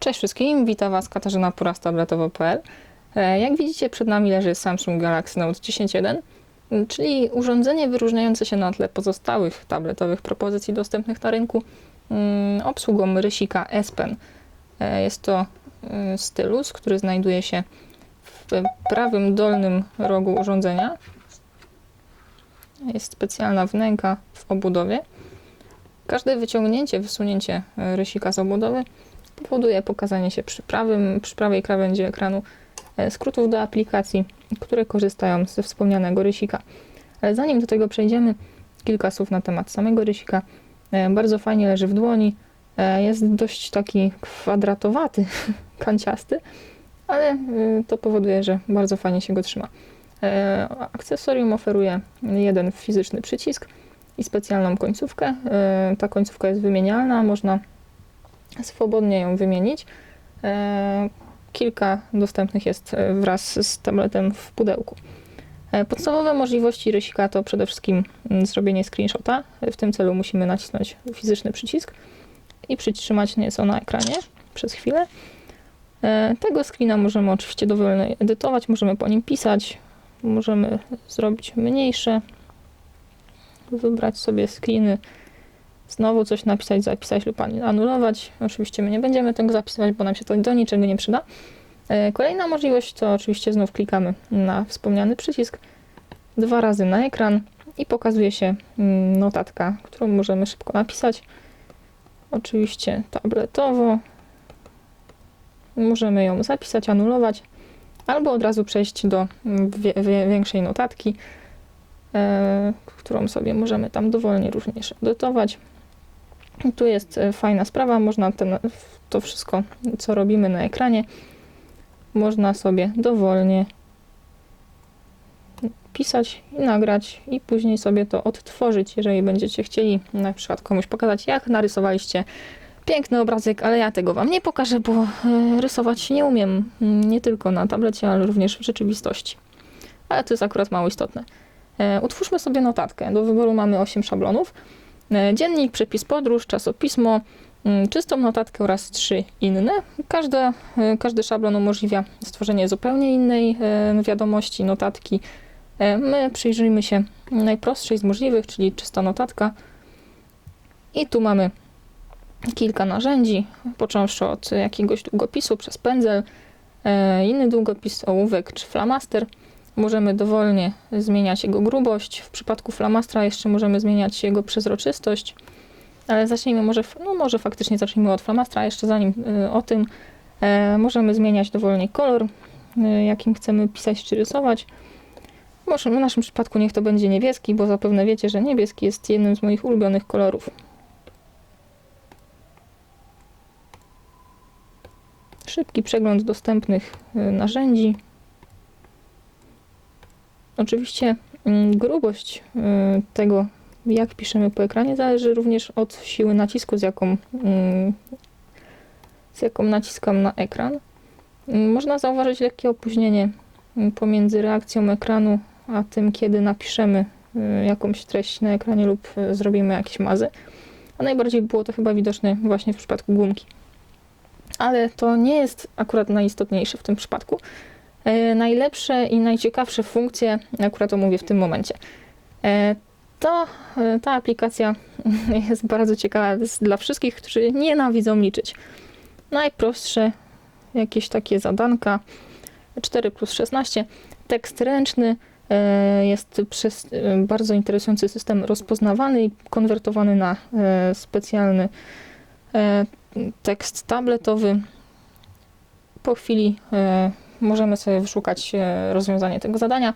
Cześć wszystkim, witam Was Katarzyna Pura z tabletowo.pl. E, Jak widzicie przed nami leży Samsung Galaxy Note 10.1, m, czyli urządzenie wyróżniające się na tle pozostałych tabletowych propozycji dostępnych na rynku obsługą rysika S Pen. E, Jest to stylus, który znajduje się w prawym dolnym rogu urządzenia. Jest specjalna wnęka w obudowie. Każde wyciągnięcie, wysunięcie e, rysika z obudowy powoduje pokazanie się przy, prawym, przy prawej krawędzi ekranu e, skrótów do aplikacji, które korzystają ze wspomnianego rysika. Ale zanim do tego przejdziemy, kilka słów na temat samego rysika. E, Bardzo fajnie leży w dłoni. E, Jest dość taki kwadratowaty, kanciasty, ale to powoduje, że bardzo fajnie się go trzyma. Akcesorium oferuje jeden fizyczny przycisk i specjalną końcówkę. Ta końcówka jest wymienialna, można swobodnie ją wymienić. E, Kilka dostępnych jest e, wraz z tabletem w pudełku. E, Podstawowe możliwości rysika to przede wszystkim mm, zrobienie screenshota. W tym celu musimy nacisnąć fizyczny przycisk i przytrzymać nieco na ekranie przez chwilę. Tego screena możemy oczywiście dowolnie edytować, możemy po nim pisać, możemy zrobić mniejsze, wybrać sobie screeny znowu coś napisać, zapisać lub anulować. Oczywiście my nie będziemy tego zapisywać, bo nam się to do niczego nie przyda. E, Kolejna możliwość to oczywiście znów klikamy na wspomniany przycisk dwa razy na ekran i pokazuje się mm, notatka, którą możemy szybko napisać. Oczywiście tabletowo. Możemy ją zapisać, anulować albo od razu przejść do mm, większej notatki, e, którą sobie możemy tam dowolnie również edytować. Tu jest e, fajna sprawa, można ten, to wszystko, co robimy na ekranie, można sobie dowolnie pisać i nagrać i później sobie to odtworzyć, jeżeli będziecie chcieli na przykład komuś pokazać, jak narysowaliście piękny obrazek, ale ja tego Wam nie pokażę, bo e, rysować nie umiem, mm, nie tylko na tablecie, ale również w rzeczywistości. Ale to jest akurat mało istotne. E, Utwórzmy sobie notatkę. Do wyboru mamy 8 szablonów. E, Dziennik, przepis podróż, czasopismo, mm, czystą notatkę oraz trzy inne. Każde, e, każdy szablon umożliwia stworzenie zupełnie innej e, wiadomości, notatki. My przyjrzyjmy się najprostszej z możliwych, czyli czysta notatka. I tu mamy kilka narzędzi, począwszy od jakiegoś długopisu przez pędzel, inny długopis, ołówek czy flamaster. Możemy dowolnie zmieniać jego grubość. W przypadku flamastra jeszcze możemy zmieniać jego przezroczystość. Ale zacznijmy może, no może faktycznie zacznijmy od flamastra. Jeszcze zanim y, o tym, e, możemy zmieniać dowolnie kolor, y, jakim chcemy pisać czy rysować. W naszym przypadku niech to będzie niebieski, bo zapewne wiecie, że niebieski jest jednym z moich ulubionych kolorów. Szybki przegląd dostępnych y, narzędzi. Oczywiście mm, grubość y, tego, jak piszemy po ekranie, zależy również od siły nacisku, z jaką, mm, z jaką naciskam na ekran. Mm, Można zauważyć lekkie opóźnienie pomiędzy reakcją ekranu a tym, kiedy napiszemy y, jakąś treść na ekranie lub y, zrobimy jakieś mazy. A najbardziej było to chyba widoczne właśnie w przypadku gumki. Ale to nie jest akurat najistotniejsze w tym przypadku. E, najlepsze i najciekawsze funkcje akurat omówię w tym momencie. E, to e, ta aplikacja jest bardzo ciekawa dla wszystkich, którzy nienawidzą liczyć. Najprostsze jakieś takie zadanka 4 plus 16. Tekst ręczny jest przez bardzo interesujący system rozpoznawany i konwertowany na specjalny tekst tabletowy. Po chwili możemy sobie wyszukać e, rozwiązanie tego zadania.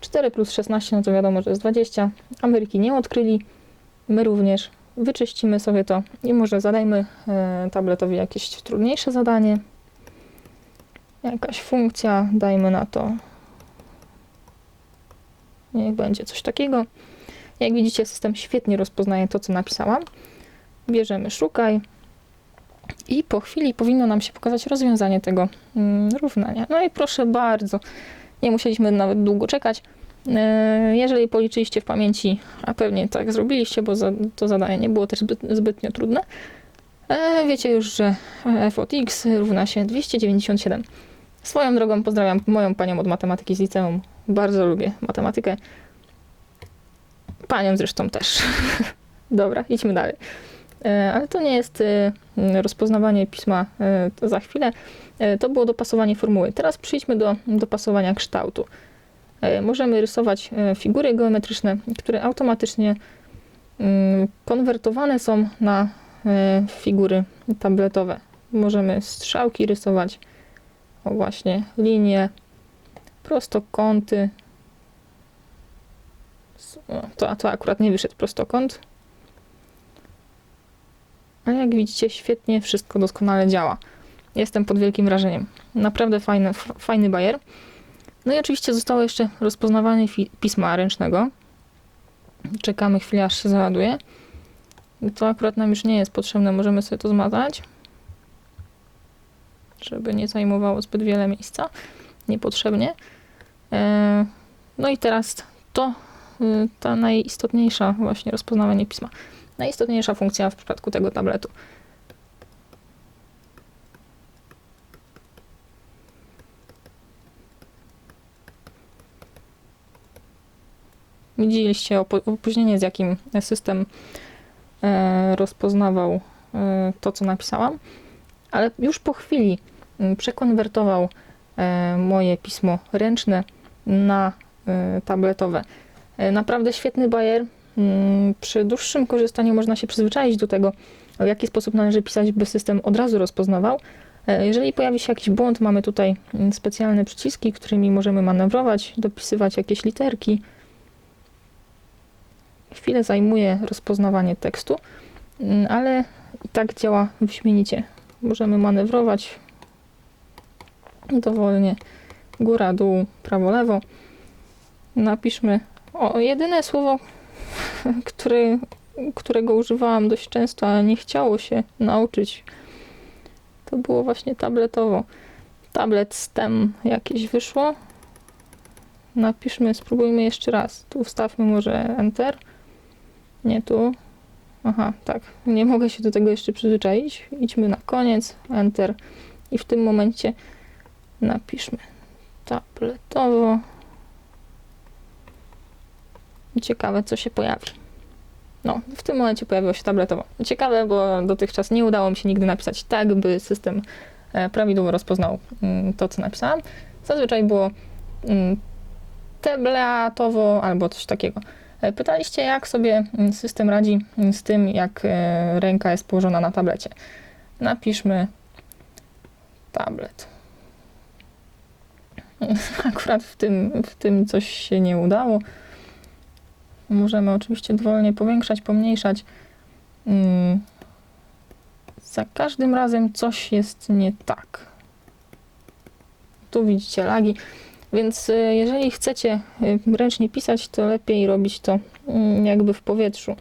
4 plus 16, no to wiadomo, że jest 20. Ameryki nie odkryli, my również. Wyczyścimy sobie to i może zadajmy e, tabletowi jakieś trudniejsze zadanie. Jakaś funkcja, dajmy na to. Niech będzie coś takiego. Jak widzicie, system świetnie rozpoznaje to, co napisałam. Bierzemy szukaj i po chwili powinno nam się pokazać rozwiązanie tego mm, równania. No i proszę bardzo, nie musieliśmy nawet długo czekać. E, Jeżeli policzyliście w pamięci, a pewnie tak zrobiliście, bo to zadanie nie było też zbyt, zbytnio trudne, E, wiecie już, że f od x równa się 297. Swoją drogą pozdrawiam moją panią od matematyki z liceum. Bardzo lubię matematykę. Panią zresztą też. Dobra, idźmy dalej. E, Ale to nie jest e, rozpoznawanie pisma e, za chwilę. To było dopasowanie formuły. Teraz przejdźmy do dopasowania kształtu. Możemy rysować figury geometryczne, które automatycznie mm, konwertowane są na figury tabletowe. Możemy strzałki rysować, o właśnie, linie, prostokąty. To, to akurat nie wyszedł prostokąt. Ale jak widzicie, świetnie wszystko doskonale działa. Jestem pod wielkim wrażeniem. Naprawdę fajny, fajny bajer. No i oczywiście zostało jeszcze rozpoznawanie pisma ręcznego. Czekamy chwilę, aż się załaduje. To akurat nam już nie jest potrzebne, możemy sobie to zmazać, żeby nie zajmowało zbyt wiele miejsca niepotrzebnie. E, No i teraz to, ta najistotniejsza właśnie rozpoznawanie pisma. Najistotniejsza funkcja w przypadku tego tabletu. Widzieliście opóźnienie, z jakim system e, rozpoznawał e, to, co napisałam, ale już po chwili przekonwertował e, moje pismo ręczne na tabletowe. E, Naprawdę świetny bajer. Mm, Przy dłuższym korzystaniu można się przyzwyczaić do tego, w jaki sposób należy pisać, by system od razu rozpoznawał. E, Jeżeli pojawi się jakiś błąd, mamy tutaj mm, specjalne przyciski, którymi możemy manewrować, dopisywać jakieś literki. Chwilę zajmuje rozpoznawanie tekstu, mm, ale i tak działa wyśmienicie. Możemy manewrować dowolnie góra, dół, prawo, lewo. Napiszmy o jedyne słowo, które, którego używałam dość często, a nie chciało się nauczyć. To było właśnie tabletowo. Tablet STEM jakieś wyszło. Napiszmy, spróbujmy jeszcze raz. Tu wstawmy może Enter. Nie tu. Aha, tak. Nie mogę się do tego jeszcze przyzwyczaić. Idźmy na koniec, Enter. I w tym momencie napiszmy tabletowo. Ciekawe, co się pojawi. No, w tym momencie pojawiło się tabletowo. Ciekawe, bo dotychczas nie udało mi się nigdy napisać tak, by system e, prawidłowo rozpoznał mm, to, co napisałam. Zazwyczaj było mm, tabletowo albo coś takiego. E, Pytaliście, jak sobie mm, system radzi z tym, jak e, ręka jest położona na tablecie. Napiszmy tablet. Akurat w tym, w tym coś się nie udało. Możemy oczywiście dowolnie powiększać, pomniejszać. Mm. Za każdym razem coś jest nie tak. Tu widzicie lagi. Więc y, jeżeli chcecie y, ręcznie pisać, to lepiej robić to mm, jakby w powietrzu.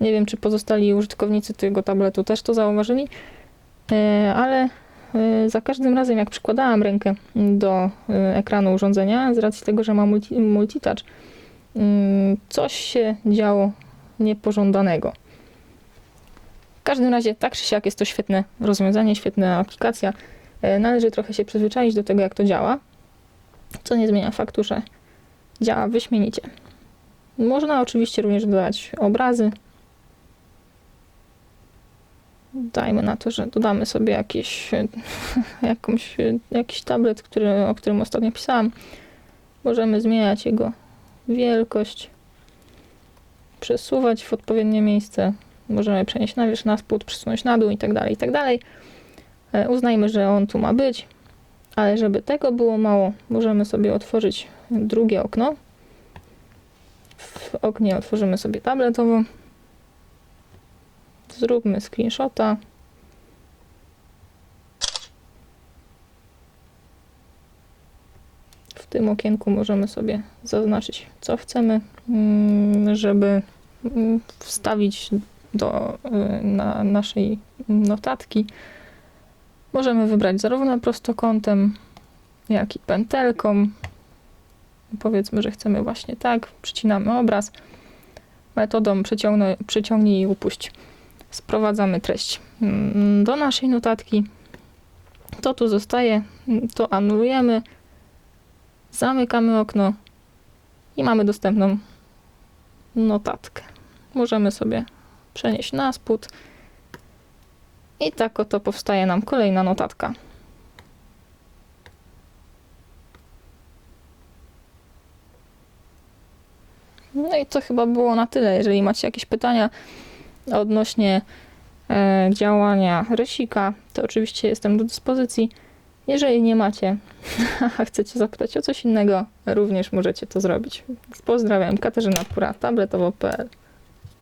Nie wiem, czy pozostali użytkownicy tego tabletu też to zauważyli, e, ale za każdym razem, jak przykładałam rękę do ekranu urządzenia, z racji tego, że ma multi, multitouch, coś się działo niepożądanego. W każdym razie, tak czy siak, jest to świetne rozwiązanie, świetna aplikacja. E, Należy trochę się przyzwyczaić do tego, jak to działa, co nie zmienia faktu, że działa wyśmienicie. Można oczywiście również dodać obrazy. Dajmy na to, że dodamy sobie jakieś, jakąś, jakiś tablet, który, o którym ostatnio pisałam. Możemy zmieniać jego wielkość, przesuwać w odpowiednie miejsce. Możemy przenieść na wierzch, na spód, przesunąć na dół i tak dalej, i tak dalej. E, Uznajmy, że on tu ma być, ale żeby tego było mało, możemy sobie otworzyć drugie okno. W oknie otworzymy sobie tabletowo. Zróbmy screenshota. Tym okienku możemy sobie zaznaczyć, co chcemy, mm, żeby mm, wstawić do y, na naszej notatki. Możemy wybrać zarówno prostokątem, jak i pętelką. Powiedzmy, że chcemy właśnie tak. Przycinamy obraz metodą przyciągnij, i upuść. sprowadzamy treść mm, do naszej notatki. To tu zostaje, to anulujemy, zamykamy okno i mamy dostępną notatkę. Możemy sobie przenieść na spód i tak oto powstaje nam kolejna notatka. No i to chyba było na tyle. Jeżeli macie jakieś pytania odnośnie e, działania rysika, to oczywiście jestem do dyspozycji. Jeżeli nie macie, a chcecie zapytać o coś innego, również możecie to zrobić. Pozdrawiam, Katarzyna Pura, tabletowo.pl